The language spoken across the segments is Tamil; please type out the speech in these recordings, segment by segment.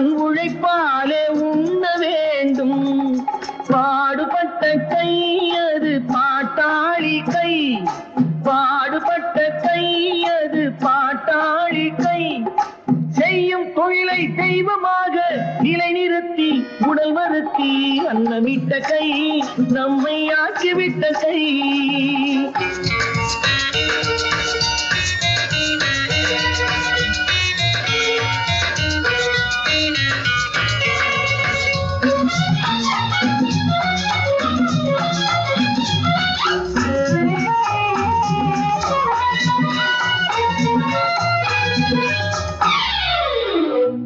தன் உழைப்பாலே உண்ண வேண்டும். பாடுபட்ட கை அது பாட்டாளி கை. பாடுபட்ட கை அது பாட்டாளி கை. செய்யும் தொழிலை தெய்வமாக நிலைநிறுத்தி உடல் வருத்தி அன்னமிட்ட கை நம்மை ஆக்கிவிட்ட கை.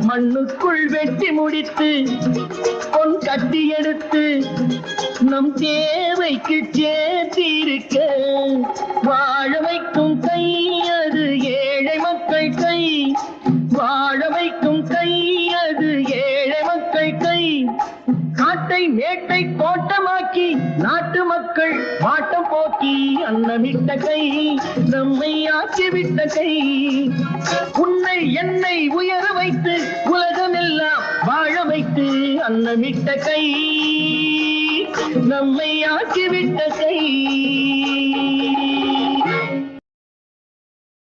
மண்ணுக்குள் வெட்டி முடித்து பொன் கட்டி எடுத்து நம் தேவைக்கு சேர்த்திருக்க வாழ வைக்கும் கை காட்டை மேட்டை கோட்டமாக்கி நாட்டு மக்கள் பாட்டம் போக்கி அன்னமிட்ட கை நம்மை ஆக்கிவிட்ட கை. உன்னை என்னை உயர வைத்து உலகமெல்லாம் வாழ வைத்து அன்னமிட்ட கை நம்மை ஆக்கிவிட்ட கை.